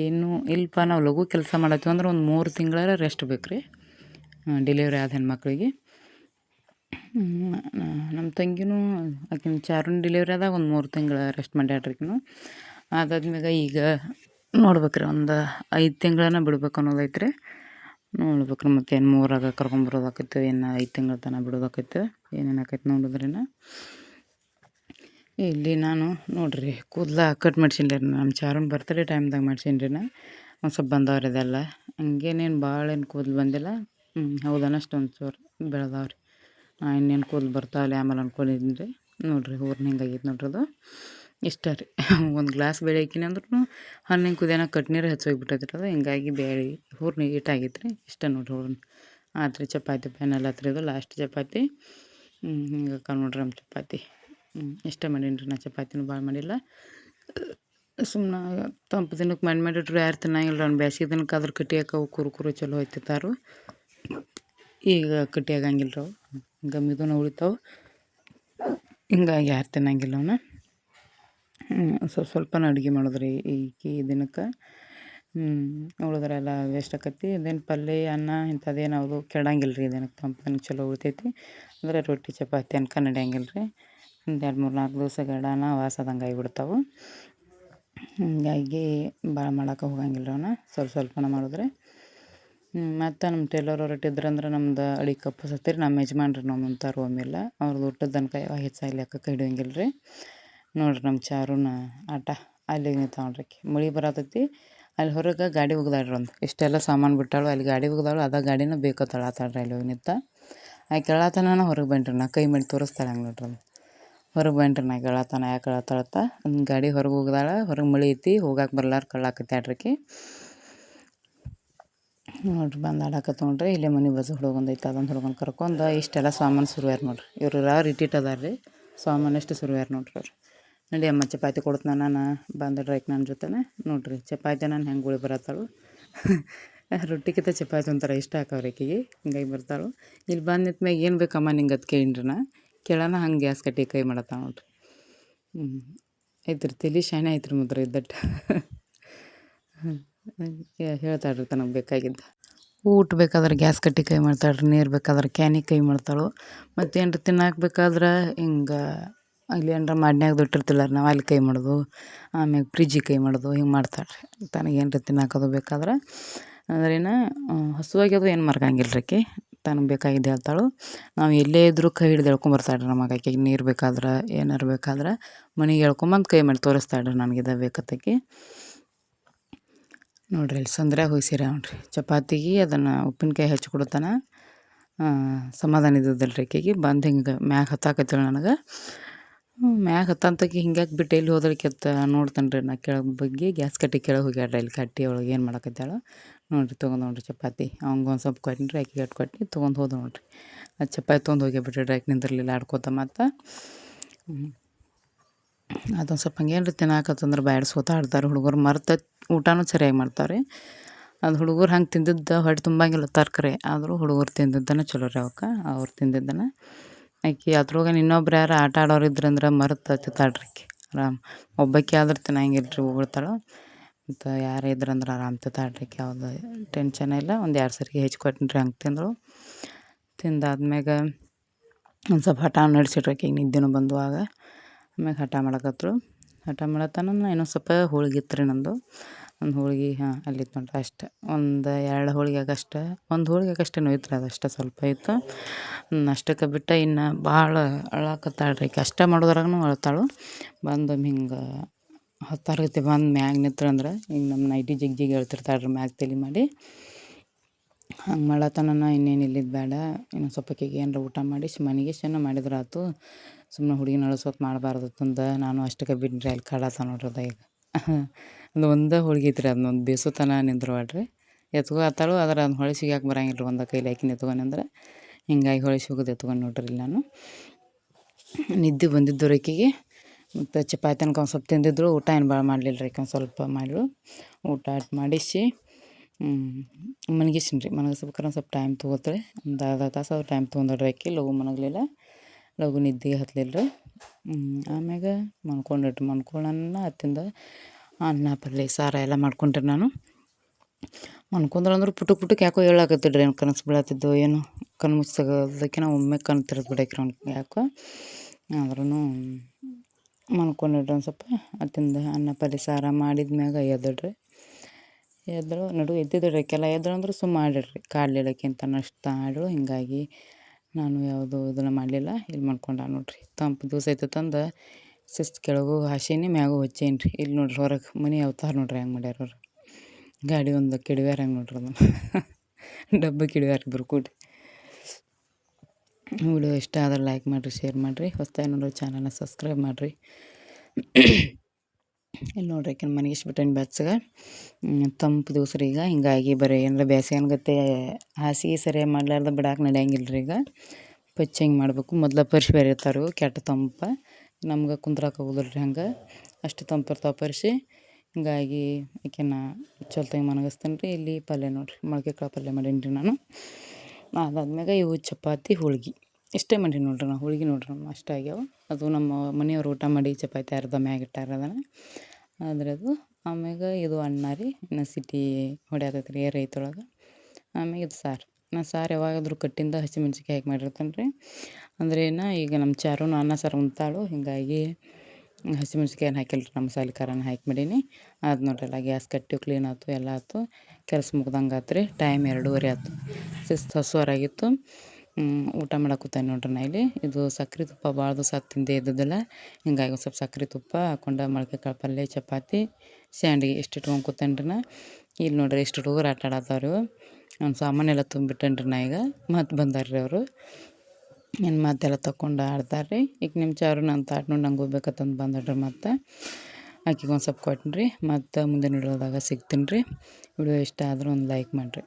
ಏನು ಇಲ್ಲಪ್ಪ ನಾವು ಲಘು ಕೆಲಸ ಮಾಡತ್ತೀವಿ ಅಂದ್ರೆ ಒಂದು ಮೂರು ತಿಂಗಳಾರ ರೆಸ್ಟ್ ಬೇಕು ರೀ ಡೆಲಿವರಿ ಆದ ಹೆಣ್ಮಕ್ಳಿಗೆ. ನಮ್ಮ ತಂಗಿನೂ ಆಕಿನ ಚಾರು ಡೆಲಿವರಿ ಆದಾಗ ಒಂದು ಮೂರು ತಿಂಗಳ ರೆಸ್ಟ್ ಮಾಡ್ಯಾಳ್ರಿ ಆಕಿನೂ ಅದಾದ್ಮ್ಯಾಗ ಈಗ ನೋಡ್ಬೇಕು ರೀ ಒಂದು ಐದು ತಿಂಗಳನ್ನ ಬಿಡ್ಬೇಕು ಅನ್ನೋದೈತ್ರಿ. ರೀ ಮತ್ತೆ ಏನು ಮೂರಾಗ ಕರ್ಕೊಂಬರೋದಾಕೈತೆ ಏನು ಐದು ತಿಂಗಳ ತನಕ ಬಿಡೋದಾಕೈತೆ ಏನೇನು ಆಕೈತೆ ನೋಡಿದ್ರೇನ. ಇಲ್ಲಿ ನಾನು ನೋಡಿರಿ, ಕೂದಲ ಕಟ್ ಮಾಡ್ಸೀನಿ ರೀ ನಮ್ಮ ಚಾರುನ ಬರ್ತಡೇ ಟೈಮ್ದಾಗ ಮಾಡ್ಸೀನಿ ರೀ ನಾ ಒಂದು ಸ್ವಲ್ಪ ಬಂದವ್ರಿ ಅದೆಲ್ಲ ಹಂಗೇನೇನು ಭಾಳ ಏನು ಕೂದಲು ಬಂದಿಲ್ಲ. ಹ್ಞೂ ಹೌದನ ಅಷ್ಟೊಂದು ಚೂರು ಬೆಳೆದವ್ರಿ. ನಾ ಇನ್ನೇನು ಕೂದಲು ಬರ್ತಾವಲ್ಲ ಆಮೇಲೆ ಅನ್ಕೊಂಡಿದ್ದೀನಿ ರೀ ನೋಡಿರಿ ಊರ್ನ ಹಿಂಗಾಗೈತೆ ನೋಡ್ರಿ ಅದು ಇಷ್ಟ ರೀ. ಒಂದು ಗ್ಲಾಸ್ ಬೇಳೆ ಹಾಕಿನಿ ಅಂದ್ರೂ ಹಣ್ಣಿನ ಕುದಿಯೋಣ ಕಟ್ನೀರು ನೀರು ಹೆಚ್ಚೋಗ್ಬಿಟ್ಟೈತೆ ಅದು. ಹಿಂಗಾಗಿ ಬೇಳೆ, ಹೂರ್ಣ ಹಿಟ್ಟಾಗೈತೆ ರೀ ಇಷ್ಟ ನೋಡಿರಿ ಹೂರ್ಣ. ಆತ್ರಿ ಚಪಾತಿ ಪ್ಯಾನೆಲ್ಲ ಹತ್ರ ಇದು ಲಾಸ್ಟ್ ಚಪಾತಿ. ಹಿಂಗೆ ನೋಡ್ರಿ ನಮ್ಮ ಚಪಾತಿ. ಇಷ್ಟ ಮಾಡೀನಿ ರೀ ನಾ ಚಪಾತಿನೂ ಭಾಳ ಮಾಡಿಲ್ಲ. ಸುಮ್ಮನೆ ತಂಪು ದಿನಕ್ಕೆ ಮಣ್ಣು ಮಾಡಿಟ್ರು ಯಾರು ತಿನ್ನಂಗಿಲ್ಲ ಅವ್ನು ಬೇಸಿಗೆ ದಿನಕ್ಕೆ ಅದ್ರ ಕಟ್ಟಿಯಾಕ ಅವು ಕುರು ಕುರು ಚಲೋ ಹೋಯ್ತಿರ್ತಾರು. ಈಗ ಕಟ್ಟಿಯಾಗಂಗಿಲ್ಲ ಅವು. ಗಮ್ಮಿದೂ ಉಳಿತಾವೆ. ಹಿಂಗಾಗಿ ಯಾರು ತಿನ್ನಂಗಿಲ್ಲ ಅವನ್ನ ಸ್ವಲ್ಪ ಸ್ವಲ್ಪನ ಅಡುಗೆ ಮಾಡೋದ್ರಿ ಈಕಿ ದಿನಕ್ಕೆ. ಉಳಿದ್ರೆಲ್ಲ ವೇಸ್ಟ್ ಆಕತಿ ಅದೇನು ಪಲ್ಯ ಅನ್ನ ಇಂಥದ್ದೇನು ಅದು ಕೆಡಂಗಿಲ್ಲ ರೀ ದಿನಕ್ಕೆ. ತಂಪನ್ನು ಚಲೋ ಉಳಿತೈತಿ. ಅಂದರೆ ರೊಟ್ಟಿ, ಚಪಾತಿ ಅನ್ಕ ನಡೆಯಂಗಿಲ್ಲ ರೀ ಒಂದು ಎರಡು ಮೂರು ನಾಲ್ಕು ದಿವಸ ಗಡಾನ ವಾಸದಂಗೆ ಆಗಿಬಿಡ್ತಾವೆ. ಹೀಗಾಗಿ ಭಾಳ ಮಾಡೋಕೆ ಹೋಗಂಗಿಲ್ಲ ಅವನ್ನ ಸ್ವಲ್ಪ ಸ್ವಲ್ಪನ ಮಾಡಿದ್ರೆ. ಮತ್ತು ನಮ್ಮ ಟೇಲರ್ ಹೊರಟಿದ್ರಂದ್ರೆ ನಮ್ದು ಅಳಿ ಕಪ್ಪು ಸತ್ತೀರಿ ನಮ್ಮ ಯಜಮಾನ್ರಿ ನಮ್ಮ ಮುಂತಾರು ಒಮ್ಮೆಲ್ಲ. ಅವ್ರದ್ದು ಊಟದ ತನಕ ಯಾವ ಹೆಚ್ಚಾಗಿ ಲೆಕ್ಕಕ್ಕೆ ಹಿಡಿಯಂಗಿಲ್ಲ ರೀ ನೋಡ್ರಿ ನಮ್ಮ ಚಾರುನ ಆಟ ಅಲ್ಲಿಗೆ ನಿಂತಾಳ ಆಕಿ. ಮಳೆ ಬರತೈತಿ, ಅಲ್ಲಿ ಹೊರಗೆ ಗಾಡಿ ಒಗ್ದಾಳ್ರಿ ಒಂದು. ಇಷ್ಟೆಲ್ಲ ಸಾಮಾನು ಬಿಟ್ಟಾಳು ಅಲ್ಲಿ ಗಾಡಿ ಒಗ್ದಾಳು ಅದ ಗಾಡಿನ ಬೇಕತ್ತಾಳ ಆತಾಳ್ರಿ ಅಲ್ಲಿ ಹೋಗಿ ನಿಂತ. ಆಕೆ ನಾ ಹೊರಗೆ ಬನ್ರಿ ನಾ, ಕೈ ಮಾಡಿ ತೋರಿಸ್ತಾಳೆ ಹಂಗೆ ನೋಡ್ರಿ ಹೊರಗೆ ಬನ್ರಿ ನಾ ಕೇಳತ್ತಾನ ಯಾಕೆ ಕೇಳತ್ತಾಳತ್ತ ಒಂದು ಗಾಡಿ ಹೊರಗೆ ಹೋಗ್ದಾಳ, ಹೊರಗೆ ಮಳೆ ಐತಿ ಹೋಗಕ್ಕೆ ಬರ್ಲಾರ ಕಳ್ಳಾಕತ್ತಾಡ್ರಿಕಿ ನೋಡ್ರಿ ಬಂದು ಆಡಾಕತ್ತ ನೋಡ್ರಿ, ಇಲ್ಲೇ ಮನೆ ಬಸ್ ಹುಡುಗ ಐತೆ, ಅದೊಂದು ಹುಡುಗನ ಕರ್ಕೊಂಡು, ಇಷ್ಟೆಲ್ಲ ಸಾಮಾನು ಸುರುವ್ಯಾರ ನೋಡ್ರಿ. ಇವ್ರು ಯಾರು ಇಟ್ಟಿಟ್ಟು ಅದಾರ ರೀ ಸಾಮಾನು ಎಷ್ಟು ಸುರುವ್ಯಾರ ನೋಡ್ರಿ ಅವ್ರು. ನಡಿ ಅಮ್ಮ, ಚಪಾತಿ ಕೊಡ್ತಾನ ನಾನು. ಬಂದಡ್ರೈಕ್ ನನ್ನ ಜೊತೆನೆ. ನೋಡ್ರಿ, ಚಪಾತಿ ನಾನು ಹೆಂಗೆ ಗುಳಿ ಬರತ್ತಾಳು. ರೊಟ್ಟಿಗಿಂತ ಚಪಾತಿ ಒಂಥರ ಇಷ್ಟ ಆಕವ್ರಿ ಆಕೆಗೆ. ಹಿಂಗಾಗಿ ಬರ್ತಾಳು. ಇಲ್ಲಿ ಬಂದು ನಿಂತ ಮ್ಯಾಗ ಏನು ಬೇಕಮ್ಮ ನಿಂಗೆ ಅದು ಕೇಳಿನ್ರಿ ನಾ ಕೇಳೋಣ, ಹಂಗೆ ಗ್ಯಾಸ್ ಕಟ್ಟಿ ಕೈ ಮಾಡತ್ತ ನೋಡ್ರಿ. ಹ್ಞೂ ಐತ್ರಿ, ತಲೆ ಶಾಣೆ ಐತ್ರಿ ಮುದ್ರ ಇದ್ದಟ್ಟು ಹೇಳ್ತಾಳ್ರಿ ತನಗೆ ಬೇಕಾಗಿದ್ದ. ಊಟ ಬೇಕಾದ್ರೆ ಗ್ಯಾಸ್ ಕಟ್ಟಿ ಕೈ ಮಾಡ್ತಾಳ್ರಿ, ನೀರು ಬೇಕಾದ್ರೆ ಕ್ಯಾನಿಗೆ ಕೈ ಮಾಡ್ತಾಳು. ಮತ್ತು ತಿನ್ನಾಕ್ಬೇಕಾದ್ರೆ ಹಿಂಗೆ ಅಲ್ಲಿ ಏನಾರ ಮಾಡ್ನ್ಯಾಗ ದೊಟ್ಟಿರ್ತಿಲ್ಲ ನಾವು ಅಲ್ಲಿ ಕೈ ಮಾಡೋದು, ಆಮ್ಯಾಗ ಫ್ರಿಜ್ಜಿಗೆ ಕೈ ಮಾಡೋದು, ಹಿಂಗೆ ಮಾಡ್ತಾಳೆ ರೀ ತನಗೆ ಏನರ ತಿನ್ನಾಕದು ಬೇಕಾದ್ರೆ. ಅಂದ್ರೇನು ಹಸುವಾಗಿ ಅದು ಏನು ಮರ್ಗಂಗಿಲ್ಲ ರೀ ಆಕೆ. ತನಗೆ ಬೇಕಾಗಿದ್ದು ಹೇಳ್ತಾಳು. ನಾವು ಎಲ್ಲೇ ಇದ್ದರೂ ಕೈ ಹಿಡ್ದು ಎಳ್ಕೊಂಬರ್ತಾಳೆ ರೀ ನಮಗೆ ಆಕೆಗೆ. ನೀರು ಬೇಕಾದ್ರೆ, ಏನಾರು ಬೇಕಾದ್ರೆ ಮನೆಗೆ ಎಳ್ಕೊಂಬಂದು ಕೈ ಮಾಡಿ ತೋರಿಸ್ತಾಳೆ ರೀ ನನಗೆ ಇದು ಬೇಕತ್ತಕಿ ನೋಡ್ರಿ ಇಲ್ಲಿ ಸಂದ್ರ್ಯಾಗ ನೋಡ್ರಿ ಚಪಾತಿಗೆ ಅದನ್ನು ಉಪ್ಪಿನಕಾಯಿ ಹೆಚ್ಚಿ ಕೊಡ್ತಾನೆ ಸಮಾಧಾನ ಇದ್ದದಲ್ಲ ರೀ ಆಕೆಗೆ. ಬಂದು ಹಿಂಗೆ ಮ್ಯಾಗ ಹತ್ತಾಕತ್ತೇಳಿ ನನಗೆ. ಮ್ಯಾಗ ಹತ್ತಂತಕಿ ಹಿಂಗ್ಯಾಕೆ ಬಿಟ್ಟು ಇಲ್ಲಿ ಹೋದಳಿಕೆತ್ತ ನೋಡ್ತಾನೆ ರೀ ನಾ ಕೆಳಗೆ ಬಗ್ಗೆ. ಗ್ಯಾಸ್ ಕಟ್ಟಿ ಕೆಳಗೆ ಹೋಗ್ಯಾಡ್ರಿ ಇಲ್ಲಿ ಕಟ್ಟಿ ಒಳಗೆ ಏನು ಮಾಡಕತ್ತಾಳ? ನೋಡಿರಿ, ತೊಗೊಂಡು ನೋಡಿರಿ ಚಪಾತಿ. ಅವ್ನಿಗೆ ಒಂದು ಸ್ವಲ್ಪ ಕೊಟ್ಟಿನಿ ರೀ ಕಟ್ಟಿ ಕೊಟ್ಟು ತೊಗೊಂಡು ಹೋದ ನೋಡಿರಿ. ಅದು ಚಪಾತಿ ತೊಗೊಂಡು ಹೋಗಿ ಬಿಟ್ರಿ ಆಕೆ ನಿಂದಿರಲಿಲ್ಲ, ಆಡ್ಕೋತ ಮತ್ತು. ಅದೊಂದು ಸ್ವಲ್ಪ ಹಂಗೇನು ತಿನ್ನಾಕತ್ತಂದ್ರೆ ಬ್ಯಾಡ್ಸ್ಕೋತ ಆಡ್ತಾರೆ ಹುಡುಗರು. ಮರ್ತ ಊಟನೂ ಸರಿಯಾಗಿ ಮಾಡ್ತಾರೆ ಅದು ಹುಡುಗರು ಹಂಗೆ ತಿಂದಿದ್ದ ಹೊಟ್ಟೆ ತುಂಬಂಗಿಲ್ಲ ತರ್ಕರೆ. ಆದರೂ ಹುಡುಗರು ತಿಂದಿದ್ದನೇ ಚಲೋ ರೀ ಅವಕ್ಕೆ. ಅವ್ರು ತಿಂದಿದ್ದನ ಆಕೆ ಅದ್ರೊಳಗೆ ಇನ್ನೊಬ್ರು ಯಾರು ಆಟ ಆಡೋರು ಇದ್ರಂದ್ರೆ ಮರ್ತು ರೀ ಆಕೆ. ಆರಾಮ್. ಒಬ್ಬಾಕಿ ಆದ್ರೆ ತಿನ್ನಂಗಿಲ್ಲ ರೀ ಉಗುಳ್ತಾಳೆ. ಮತ್ತು ಯಾರೇ ಇದ್ರಂದ್ರೆ ಆರಾಮ್ ರೀ ಆಕೆ. ಯಾವುದು ಟೆನ್ಷನ್ ಇಲ್ಲ. ಒಂದು ಎರಡು ಸರಿ ಹೆಚ್ಚು ಕೊಟ್ಟಿನಿ ಹಂಗೆ ತಿಂದಳು ತಿಂದಾದ್ಮ್ಯಾಗ ಒಂದು ಸ್ವಲ್ಪ ಹಠ ನಡೆಸಿಟ್ರು ಆಕೆಗೆ ನಿದ್ದೆನೂ ಬಂದುವಾಗ. ಆಮ್ಯಾಗ ಹಠ ಮಾಡಕತ್ರು. ಹಠ ಮಾಡತ್ತಾನ ಇನ್ನೊಂದು ಸ್ವಲ್ಪ ಹೋಳಿಗೆ ಇತ್ತು ರೀ ನಂದು. ಒಂದು ಹೋಳ್ಗೆ, ಹಾಂ ಅಲ್ಲಿತ್ತು ನೋಡ್ರಿ ಅಷ್ಟೆ. ಒಂದು ಎರಡು ಹೋಳ್ಗೆಗೆ ಅಷ್ಟೆ ಒಂದು ಹೋಳ್ಗೆಗೆ ಆಗಷ್ಟೇ ನೋಯ್ತು ರೀ ಅಷ್ಟೇ ಸ್ವಲ್ಪ ಇತ್ತು. ಅಷ್ಟಕ್ಕೆ ಬಿಟ್ಟು ಇನ್ನು ಭಾಳ ಅಳಾಕತ್ತಾಳೆ ರೀ ಈಕೆ ಅಷ್ಟೇ ಮಾಡೋದ್ರಾಗೂ ಅಳ್ತಾಳು. ಬಂದು ಹಿಂಗೆ ಹತ್ತಾರಗತಿ ಬಂದು ಮ್ಯಾಗ ನಿಂತ್ರಂದ್ರೆ ಈಗ ನಮ್ಮ ನೈಟಿ ಜಿಗ್ ಜಿಗ್ ಹೇಳ್ತಿರ್ತಾಳೆ ರೀ ಮ್ಯಾಗ ತಲೆ ಮಾಡಿ. ಹಂಗೆ ಮಾಡತನ ಇನ್ನೇನು ಇಲ್ಲಿದ್ದು ಬೇಡ. ಇನ್ನೊಂದು ಸ್ವಲ್ಪ ಆಕೆಗೆ ಏನಾರ ಊಟ ಮಾಡಿ ಮನೆಗೆ ಚೆನ್ನ ಮಾಡಿದ್ರೆ ಆಯ್ತು ಸುಮ್ಮನೆ ಹುಡುಗಿನ ಅಳಿಸೋಕೆ ಮಾಡಬಾರ್ದು ತಂದು ನಾನು ಅಷ್ಟಕ್ಕೆ ಬಿಟ್ಟರೆ ಅಲ್ಲಿ ಕಾಡತ್ತ ನೋಡ್ರದ ಅದ ಈಗ. ಒಂದೇ ಹೋಳ್ಗೆ ಐತ್ರಿ ಅದನ್ನೊಂದು ಬೇಸೋತನ ನಿಂದ್ರವಾಡ್ರಿ ಎತ್ಕೊ ಆತಾಳು, ಆದ್ರೆ ಅದನ್ನ ಹೊಳೆ ಸಿಗಾಕ ಬರಂಗಿಲ್ಲ ಒಂದು ಕೈಲಿ ಹಾಕಿನ ಎತ್ಕೊಂಡಂದ್ರೆ ಹಿಂಗಾಗಿ ಹೊಳೆ ಸಿಗೋದು ಎತ್ಕೊಂಡು ನೋಡ್ರಿ ನಾನು. ನಿದ್ದೆ ಬಂದಿದ್ದು ಆಕೆಗೆ ಮತ್ತು ಚಪಾತಿ ಅನ್ಕ ಒಂದು ಸ್ವಲ್ಪ ತಿಂದಿದ್ರು, ಊಟ ಏನು ಭಾಳ ಮಾಡಲಿಲ್ಲ ರೀ ಒಂದು ಸ್ವಲ್ಪ ಮಾಡಿದ್ರು ಊಟ ಅಟ್ ಮಾಡಿಸಿ. ಮನಗಿಸಿನಿ ರೀ ಮನಗಿಸ್ಬೇಕಾರೆ ಒಂದು ಸ್ವಲ್ಪ ಟೈಮ್ ತೊಗೋತ್ರಿ. ಒಂದು ಅರ್ಧ ತಾಸು ಅವ್ರು ಟೈಮ್ ತೊಗೊಂಡ್ರಿ ಆಕೆ ಲಘು ಮನಗಲಿಲ್ಲ. ಲಘು ನಿದ್ದೆಗೆ ಹತ್ತಲಿಲ್ಲ ರೀ ಆಮ್ಯಾಗ ಮನ್ಕೊಂಡ್ರಿ ಮನ್ಕೊಳ್ಳೋಣ ಅತ್ತಿಂದ ಅನ್ನ ಪಲ್ಯ ಸಾರ ಎಲ್ಲ ಮಾಡ್ಕೊಂಡ್ರಿ ನಾನು. ಅನ್ಕೊಂಡ್ರೆ ಅಂದ್ರೆ ಪುಟಕ್ ಪುಟಕ್ ಯಾಕೋ ಹೇಳಾಕತ್ತಿಡ್ರಿ ಏನು ಕನಸು ಬೀಳತ್ತಿದ್ದು ಏನು. ಕಣ್ಣು ಮುಚ್ಚೋದಕ್ಕೆ ನಾವು ಒಮ್ಮೆ ಕಣ್ಣು ತೆರೆದು ಬಿಡಕ್ರಿ ಅವ್ನಿಗೆ ಯಾಕೋ. ಆದ್ರೂ ಮನ್ಕೊಂಡಿಡ್ರಿ ಒಂದು ಸ್ವಲ್ಪ. ಅತ್ತಿಂದ ಅನ್ನ ಪಲ್ಯ ಸಾರ ಮಾಡಿದ ಮ್ಯಾಗ ಎದ್ದಿಡ್ರಿ ಎದ್ದಳು ನಡು ಎದ್ದಿದ್ರಿ, ಕೆಲ ಎದ್ದಳು ಅಂದ್ರೆ ಸುಮ್ಮ ಮಾಡಿಡ್ರಿ ಕಾಡ್ಲಿಳಕ್ಕಿಂತ ನಷ್ಟ ಆಡಳು ಹಿಂಗಾಗಿ ನಾನು ಯಾವುದು ಇದನ್ನು ಮಾಡಲಿಲ್ಲ. ಇಲ್ಲಿ ಮಾಡ್ಕೊಂಡ ನೋಡ್ರಿ. ತಂಪು ದಿವಸ ಐತೆ ತಂದು. ಶಿಸ್ತು ಕೆಳಗೂ ಹಾಸಿನಿ, ಮ್ಯಾಗೂ ಹೊಚ್ಚೇನಿ ರೀ ಇಲ್ಲಿ ನೋಡ್ರಿ ಹೊರಗೆ ಮನೆ ಅವತಾರ ನೋಡ್ರಿ ಹೆಂಗೆ ಮಾಡ್ಯಾರ ಅವ್ರು. ಗಾಡಿ ಒಂದು ಕಿಡಿವ್ಯಾರ ಹೆಂಗೆ ನೋಡ್ರಿ ಅದನ್ನು. ಡಬ್ಬ ಕಿಡಿವ್ಯಾರ ಇಬ್ಬರು ಕೂಡಿ. ವಿಡಿಯೋ ಇಷ್ಟ ಆದ್ರೆ ಲೈಕ್ ಮಾಡಿರಿ ಶೇರ್ ಮಾಡಿರಿ. ಹೊಸ್ದಾಗಿ ನೋಡ್ರಿ ಚಾನಲ್ನ ಸಬ್ಸ್ಕ್ರೈಬ್ ಮಾಡಿರಿ. ಇಲ್ಲಿ ನೋಡ್ರಿ ಯಾಕೆ ಮನೆಗೆ ಇಷ್ಬಿಟ್ಟೇನಿ ಬೆಚ್ಚಗೆ. ತಂಪು ದಿವಸ ರೀ ಈಗ. ಹಿಂಗಾಗಿ ಬರೀ ಏನಾರ ಬೇಸಿಗೆ ಅನ್ಗತ್ತೆ. ಹಾಸಿಗೆ ಸರಿಯಾಗಿ ಮಾಡ್ಲಾರ್ದ ಬಿಡಾಕೆ ನಡೆಯಂಗಿಲ್ಲ ರೀ ಈಗ. ಪಚ್ಚ ಹಿಂಗೆ ಮಾಡಬೇಕು. ಮೊದಲ ಪರ್ಶ್ ಬೇರೆ ಇರ್ತಾರೆ ಕೆಟ್ಟ ತಂಪ. ನಮ್ಗೆ ಕುಂದ್ರಾಕ ಹೋಗಲ್ಲ ರೀ ಹಂಗೆ. ಅಷ್ಟು ತಂಪು ಇರ್ತಾವೆ ಪರಿಶಿ ಹಿಂಗಾಗಿ ನಾ ಚೊಲ್ತಾಗಿ ಮನಗಿಸ್ತೀನಿ ರೀ ಇಲ್ಲಿ ಪಲ್ಯ ನೋಡಿರಿ, ಮೊಳಕೆ ಕಾಳು ಪಲ್ಯ ಮಾಡೀನಿ ರೀ ನಾನು. ಅದಾದ್ಮ್ಯಾಗ ಇವು ಚಪಾತಿ, ಹೋಳ್ಗೆ. ಇಷ್ಟೇ ಮಾಡೀನಿ ನೋಡಿರಿ ನಾವು, ಹೋಳ್ಗೆ ನೋಡ್ರಿ ನಮ್ಮ ಅಷ್ಟೇ ಆಗ್ಯಾವ. ಅದು ನಮ್ಮ ಮನೆಯವ್ರು ಊಟ ಮಾಡಿ ಚಪಾತಿ ಅರ್ಧ ಮ್ಯಾಗ ಇಟ್ಟಾರ ಅದನ್ನು ಆದ್ರೆ ಅದು ಆಮ್ಯಾಗ ಇದು ಅನ್ನ ರೀ, ಇನ್ನು ಸಿಟಿ ಹೊಡ್ಯಾತೈತೆ ರೀ ಏರ್ ಐತೊಳಗೆ ಆಮ್ಯಾಗ ಇದು ಸಾರು. ನಾ ಸಾರು ಯಾವಾಗಾದ್ರೂ ಕಟ್ಟಿಂದ ಹಸಿಮೆಣ್ಸಿಕಾಯಿ ಹಾಕಿ ಮಾಡಿರ್ತೇನೆ ರೀ ಅಂದ್ರೆ ಏನು, ಈಗ ನಮ್ಮ ಚಾರುನು ಅನ್ನ ಸಾರು ಉಣ್ತಾಳು ಹೀಗಾಗಿ ಹಸಿಮೆಣ್ಸಿಕಾಯಿ ಏನು ಹಾಕಿಲ್ಲ ರೀ ನಮ್ಮ ಮಸಾಲೆ ಖಾರನ ಹಾಕಿ ಮಾಡೀನಿ. ಅದು ನೋಡ್ರಲ್ಲ, ಗ್ಯಾಸ್ ಕಟ್ಟಿ ಕ್ಲೀನ್ ಆಯ್ತು ಎಲ್ಲ ಆಯ್ತು ಕೆಲಸ ಮುಗ್ದಂಗೆ ಆತು ರೀ ಟೈಮ್ ಎರಡೂವರೆ ಆಯ್ತು ಶಿಸ್ತು ಹಸುವಾರಾಗಿತ್ತು ಊಟ ಮಾಡಾಕೂತಾನೆ ನೋಡ್ರಿ ನಾ ಇಲ್ಲಿ. ಇದು ಸಕ್ರೆ ತುಪ್ಪ ಭಾಳ ದಿವಸ ತಿಂದೆ ಇದ್ದಿದ್ದಿಲ್ಲ. ಹಿಂಗಾಗಿ ಒಂದು ಸ್ವಲ್ಪ ಸಕ್ರೆ ತುಪ್ಪ ಹಾಕೊಂಡು ಮೊಳಕೆ ಕಾಳು ಪಲ್ಯ, ಚಪಾತಿ ಸ್ಯಾಂಡ್ಗೆ ಇಷ್ಟು ಇಟ್ಕೊಂಡು ಕೂತೇನೆ ರೀ ನಾ. ಇಲ್ಲಿ ನೋಡ್ರಿ ಎಷ್ಟು ಹುಡುಗರು ಆಟ ಆಡತ್ತಾರು ಅವ್ನ ಸಾಮಾನೆಲ್ಲ ತುಂಬಿಟ್ಟೇನ್ರಿ ನಾ ಈಗ. ಮತ್ತೆ ಬಂದಾರ ರೀ ಅವರು. ಇನ್ನು ಮತ್ತೆಲ್ಲ ತಗೊಂಡು ಆಡ್ತಾರೆ ರೀ ಈಗ ನಿಮ್ಮ ಚಾರು ನನ್ನ ತಾಟ್ ನೋಡಿ ನಂಗೆ ಹೋಗ್ಬೇಕಂತಂದು ಬಂದಾಡ್ರಿ ಮತ್ತು. ಆಕಿಗೆ ಒಂದು ಸ್ವಲ್ಪ ಕೊಟ್ಟಿನಿ ರೀ ಮತ್ತು ಮುಂದಿನ ಸಿಗ್ತೀನಿ ರೀ ವಿಡಿಯೋ ಇಷ್ಟ ಆದರೂ ಒಂದು ಲೈಕ್ ಮಾಡಿರಿ.